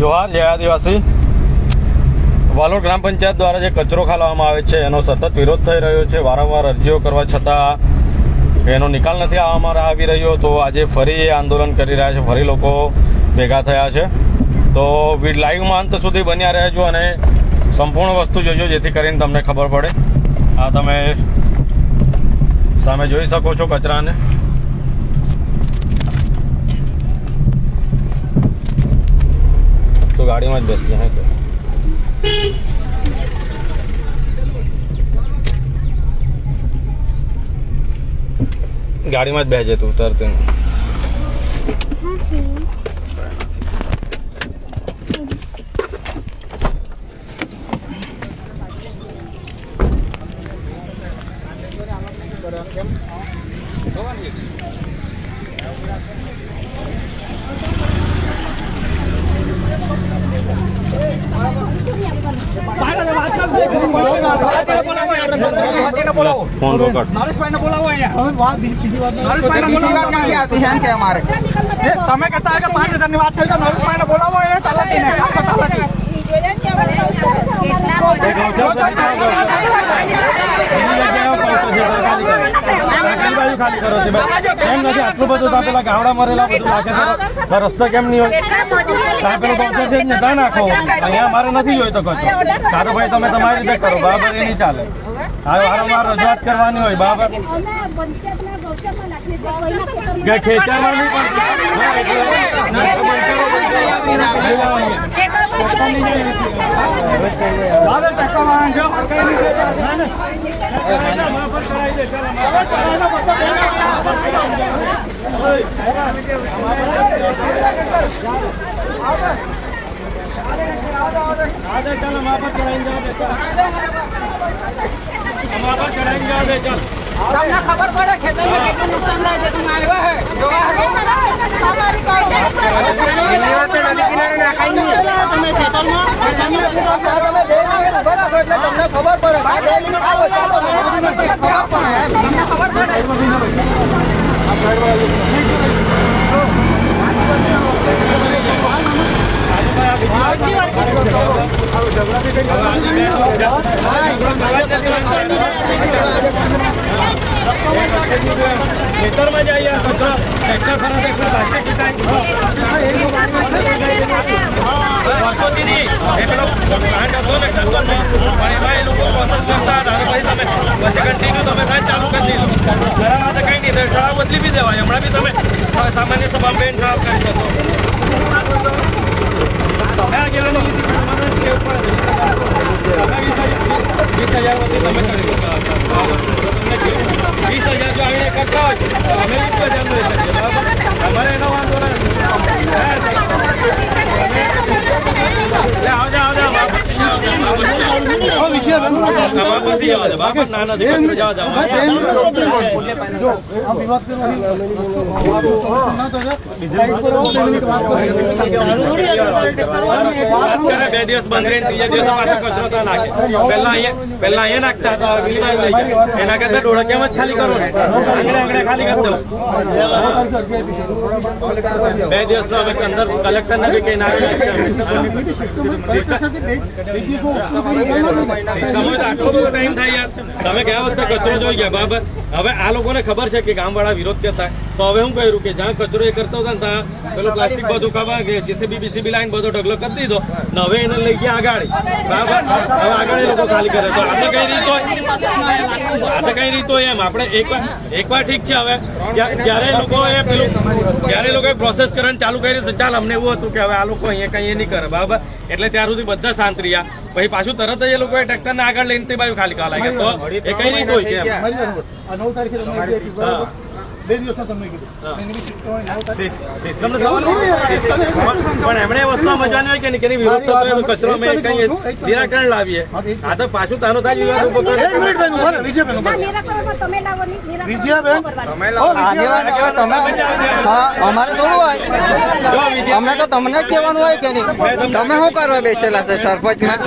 જોહાર, જય આદિવાસી. વાલોડ ગ્રામ પંચાયત દ્વારા જે કચરો ખાલવામાં આવે છે, એનો સતત વિરોધ થઈ રહ્યો છે. વારંવાર અરજીઓ કરવા છતાં એનો નિકાલ નથી આવવામાં આવી રહ્યો. તો આજે ફરી એ આંદોલન કરી રહ્યા છે. ફરી લોકો ભેગા થયા છે. તો લાઈવમાં અંત સુધી બન્યા રહેજો અને સંપૂર્ણ વસ્તુ જોજો, જેથી કરીને તમને ખબર પડે. આ તમે સામે જોઈ શકો છો કચરાને. ગાડીમાં જ બેસી હા ગાડીમાં જ બેસે તું ઉતરતે. ફોન રોકડ નરેશભાઈને બોલાવો અહીંયા. બીજી નરેશભાઈને વાત બોલાવો. ક્યાંથી આવતી છે એમ કે અમારે? એ તમે કહેતા કે પાંચ હજારની વાત થઈ તો નરેશભાઈને બોલાવો અહીંયા તલાટીને. આખો તલાટી. ખાલી કરો છે એમ નથી આટલું બધું તો પેલા ગાવડા મરેલા બધું લાગે છે. તો રસ્તો કેમ નહીં હોય? છે? જ ને ત્યાં નાખો. અહીંયા અમારે નથી જોઈ તો કચરો સારું ભાઈ તમે તમારી રીતે કરો. બરાબર એ નહીં ચાલે. હવે વારંવાર રજૂઆત કરવાની હોય બાબત કે ખેંચાવાની દાદા ટકા માંગજો તમને ખબર પડે, ખેતરમાં કેટલું નુકસાન થાય છે? તમે આવ્યા હે? જોવા તમે ખેતરમાં? તમને ખબર પડે ભાઈ બે મિનિટ આવો ચાલો તમને ખબર પડે ખેતરમાં કરતા હતા તમે. કન્ટિન્યુ તમે કાંઈ ચાલુ કરી દીધું ખરાબ હતા કંઈ નહીં તો તમે સામાન્ય સભા બેન ઠરાવ કરી શકો વીસ હજાર જો આવીને કરતા હોય તો અમે વીસ હજારનું લઈ શકીએ બરાબર અમારે એનો વાંધો નથી હા, લે, આવજો, આવજો, વાપસી જાઓ, બાપા કરે, બે દિવસ બંધ રહીને ત્રીજા દિવસે પાછો કચરો ત્યાં નાખે પહેલા અહીંયા પહેલા અહીંયા નાખતા હતા બાજુ લઈ જાય એના કરતા ડોળકિયામાં જ ખાલી કરો ને આંગણે આંગણે ખાલી કરી દો બે દિવસ તો અમે અંદર કલેક્ટર ને બી કઈ નાખી આટલો બધો ટાઈમ થાય યાર. તમે ગયા વખતે કચરો જોઈ ગયા? બરાબર હવે આ લોકોને ખબર છે કે ગામવાળા વિરોધ કરતા તો હવે હું કર્યું કે જ્યાં કચરો એ કરતો હતા ત્યાં પેલું પ્લાસ્ટિક બધું ખબર કે જેસીબી બીસીબી લાઈન બધો ઢગલો કરી દીધો. ને હવે એને લઈ ગયા આગળ. બરાબર? હવે આગળ એ લોકો ખાલી કરે. તો આ કઈ રીત હોય? આ તો કઈ રીત એમ? આપણે એકવાર એકવાર ઠીક છે હવે. જયારે લોકો એ પેલું જયારે એ પ્રોસેસ કરવાનું ચાલુ કરી તો ચાલ અમને એવું હતું કે હવે આ લોકો અહીંયા કઈ એ નહીં કરે. બરાબર? એટલે ત્યાર સુધી બધા શાંત રહ્યા. પછી પાછું તરત જ એ લોકો ટ્રેક્ટર ને આગળ લઈને તે બાજુ ખાલી કરવા લાગ્યા. તો એ કઈ રીત હોય છે નવ તારીખે તમે કીધું, બરાબર? બે દિવસમાં તમને કીધું. એમણે વસ્તુ હોય. કે નહીં, કે એની વિરોધ થતો હોય કચરો અમે કઈ નિરાકરણ લાવીએ. આ તો પાછું તાનો તાજ વિવાદ ઊભો કરે એક મિનિટ ભાઈ, ઊભા વિજયબેન, ઊભા રહો. વિજયાબેન, અમારે થોડું હોય. જો અમે તો તમને જ કહેવાનું હોય કે નહીં? તમે શું કરવા બેસેલા છે સરપંચમાં?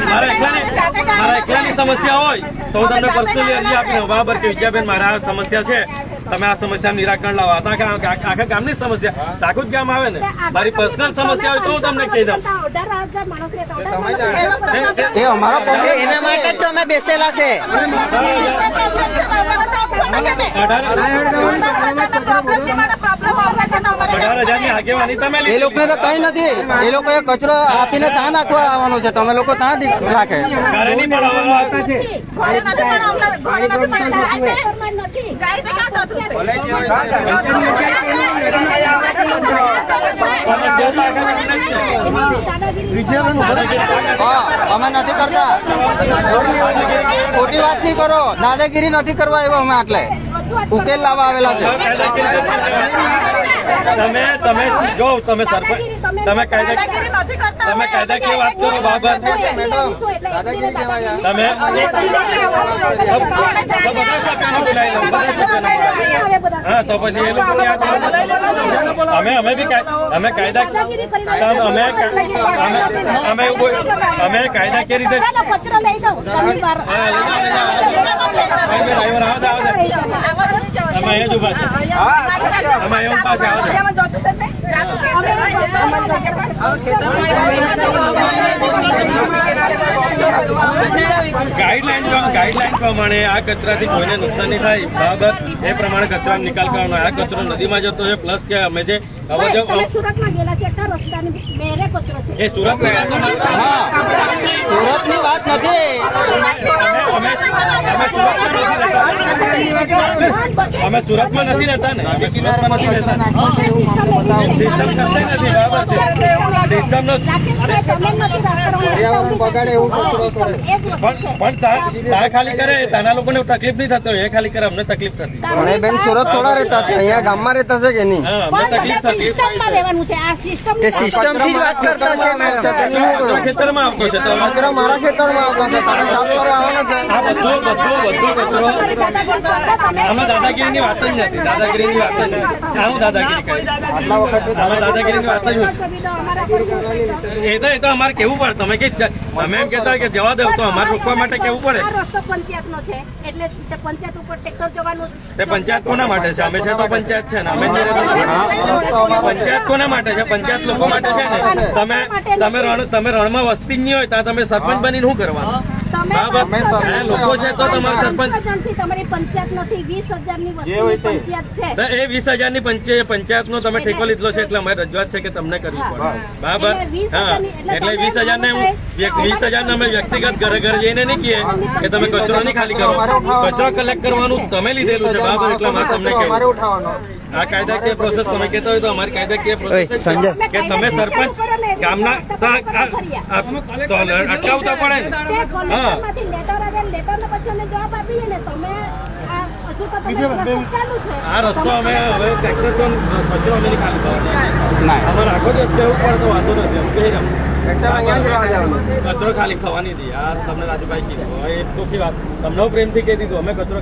મારા એકલાની સમસ્યા હોય તો હું તમને પર્સનલી અરજી આપી દઉં બરાબર કે વિદ્યાબેન, મારા સમસ્યા છે. તમે આ સમસ્યા નિરાકરણ લાવો આખા આખા ગામની સમસ્યા આખું જ ગામ આવે ને મારી પર્સનલ સમસ્યા હોય તો હું તમને કહી દઉં એ અમારો એના માટે જ અમે બેસેલા છે એ તો કઈ નથી એ લોકોએ કચરો આપીને ત્યાં નાખવા આવવાનો છે તમે લોકો ત્યાં રાખે ઘરે નહીં પણ છે. અમે નથી કરતા. ખોટી વાત નહીં કરો. દાદાગીરી નથી કરવા એવો અમે આટલે. ઉકેલ લાવવા આવેલા છે. તમે તમે જો તમે સરપંચ તમે કાયદા તમે કાયદા કે વાત કરો બાબત તમે. હા તો પછી એ લોકો અમે અમે બી અમે કાયદા અમે અમે અમે એવું કે રીતે ડ્રાઈવર આવો આવો ગાઈડલાઈન ગાઈડલાઈન પ્રમાણે આ કચરાથી કોઈને નુકસાન નહીં થાય. બરાબર એ પ્રમાણે કચરાનો નિકાલ કરવાનો આ કચરો નદીમાં જતો છે પ્લસ કે અમે જે હવે જો તમે સુરતમાં ગયેલા છે કચરો એ સુરતની વાત નથી અમે સુરતમાં નથી રહેતા ને. અમે કિનારે નથી રહેતા સિસ્ટમ કરતા નથી બરાબર છે. સિસ્ટમ નો પણ પણ તા- તા ખાલી કરે તાના લોકો ને તકલીફ નહીં થતો એ ખાલી કરે અમને તકલીફ થતી પણ બેન સુરત થોડા રહેતા છે. અહીંયા ગામમાં રહેતા છે કે નહીં? અમને તકલીફ થતી સિસ્ટમ સિસ્ટમથી વાત કરતા છે ખેતરમાં આવતો છે મારા ખેતરમાં આવતો છે. બધું બધું બધું કચરો આમાં દાદાગીરીની વાત જ નથી. દાદાગીરીની વાત જ નથી. હું દાદાગીરી કહી આમાં દાદાગીરીની વાત જ નથી. એ તો એ તો અમારે કેવું પડે? તમે કે અમે તમે એમ કેતા કે જવા દો તો અમારે રોકવા માટે કેવું પડે? પંચાયતનો છે. એટલે તે પંચાયત ઉપર ટ્રેક્ટર જવાનું તે પંચાયત કોના માટે છે? અમે છે તો પંચાયત છે ને? અમે છે પંચાયત કોના માટે છે? પંચાયત લોકો માટે છે ને? તમે તમે રણ તમે રણમાં વસ્તી નહીં હોય ત્યાં તમે સરપંચ બનીને શું કરવાનું? લોકો છે તો તમારા સરપંચ તમારી પંચાયત નથી વીસ હજારની પંચાયત છે. એ વીસ હજારની પંચાયત નો તમે ઠેકો લીધો છે એટલે અમારી રજૂઆત છે કે તમને કરવી પડે. બરાબર? હા. એટલે એટલે વીસ હજાર ને વીસ હજાર ને અમે વ્યક્તિગત ઘરે ઘરે જઈને નહીં કહીએ કે તમે કચરો નહીં ખાલી કરો. કચરો કલેક્ટ કરવાનું તમે લીધેલું છે. બરાબર? એટલે અમારે તમને કહેવું. આ કાયદાકીય પ્રોસેસ તમે કહેતા હોય તો અમારી કાયદાકીય પ્રોસેસ કે તમે સરપંચ ગામના અટકાવતા પડે હા. આ રસ્તો અમે હવે ટ્રેક્ટર તો કચરો અમે ખાલી ના. અમારે આખો દિવસ એવું પણ તો વાંધો નથી એમ કહી કચરો ખાલી થવાની હતી. યાર તમને રાજુભાઈ કીધું એ તો વાત. તમને પ્રેમથી કહી દીધું અમે કચરો